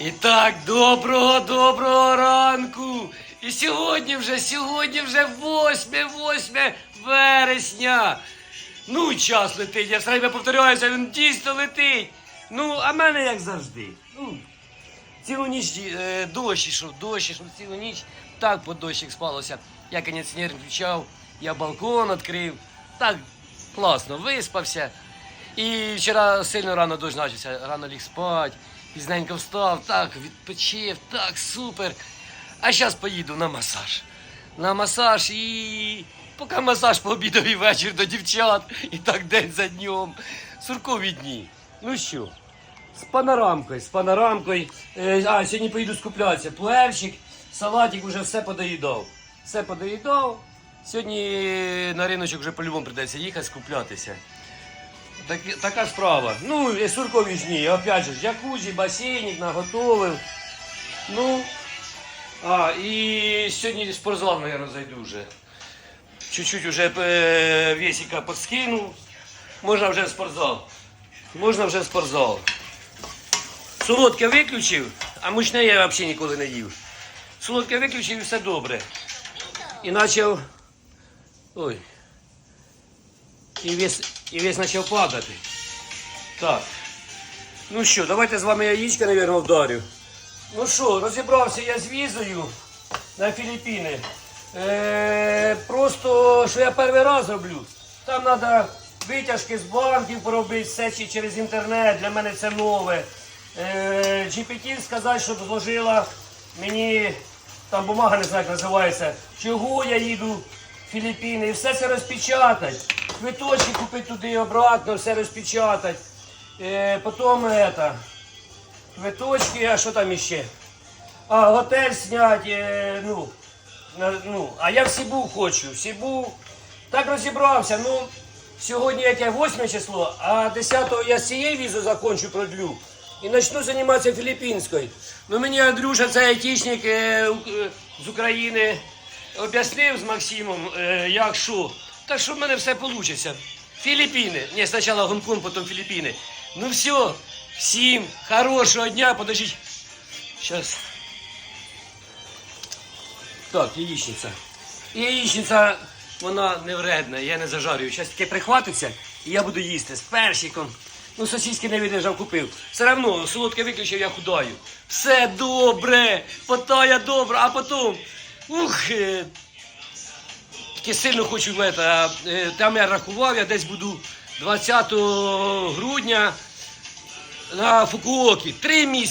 І так, доброго, доброго ранку. І сьогодні вже, сьогодні вже 8, 8 вересня. Ну, час летить, я все время повторяюся, він дійсно летить. Ну, а мене як завжди. Ну, цілу ніч е, дощ ішов, дощ ішов цілу ніч. Так по дощик спалося. Я кондиціонер включав, я балкон відкрив. Так класно, виспався. І вчора сильно рано дощ почався, рано ліг спать, пізненько встав, так, відпочив, так, супер. А зараз поїду на масаж. На масаж і поки масаж пообідав і вечір до дівчат, і так день за днем. Суркові дні. Ну що, з панорамкою, з панорамкою. Е, а, сьогодні поїду скуплятися. Плевчик, салатик уже все подоїдав. Все подоїдав. Сьогодні на риночок вже по-любому прийдеться їхати скуплятися. Так, така справа. Ну, і суркові ж дні, опять же, джакузі, басейник наготовив. Ну, а, і сьогодні спортзал, мабуть, зайду вже. Чуть-чуть вже е, весика підскинув. Можна вже в спортзал. Можна вже в спортзал. Солодке виключив, а мучне я взагалі ніколи не їв. Солодке виключив і все добре. І почав. Ой. І весь, і весь почав падати. Так. Ну що, давайте з вами яєчка, мабуть, вдарю. Ну що, розібрався я з візою на Філіппіни. Е, просто, що я перший раз роблю. Там треба витяжки з банків поробити, все чи через інтернет, для мене це нове. Е, GPT сказати, щоб зложила мені, там бумага не знаю, як називається, чого я їду в Філіппіни, і все це розпечатать. Квиточки купити туди і обратно, все розпечатать. Е, потім это, квиточки, а що там іще? А, готель снять, е, ну, ну, а я в Сібу хочу, в Сібу. Так розібрався, ну, сьогодні яке 8 число, а 10-го я з цієї візи закончу продлю. І почну займатися філіппінською. Ну мені Андрюша, цей айтішник е, з України, об'яснив з Максимом, як що. Так що в мене все вийде. Філіппіни. Ні, спочатку Гонконг, потім Філіппіни. Ну все, всім хорошого дня, подождіть. Сейчас. Так, яєчниця. І яєчниця, вона не вредна, я не зажарюю. Зараз таке прихватиться, і я буду їсти з персиком. Ну, сосиски не видержав, купив. Все одно, солодке виключив, я худаю. Все добре, потая добре, а потім. Ух, таке сильно хочу это, е, Там я рахував, я десь буду 20 грудня на Фукуокі. Три місяці.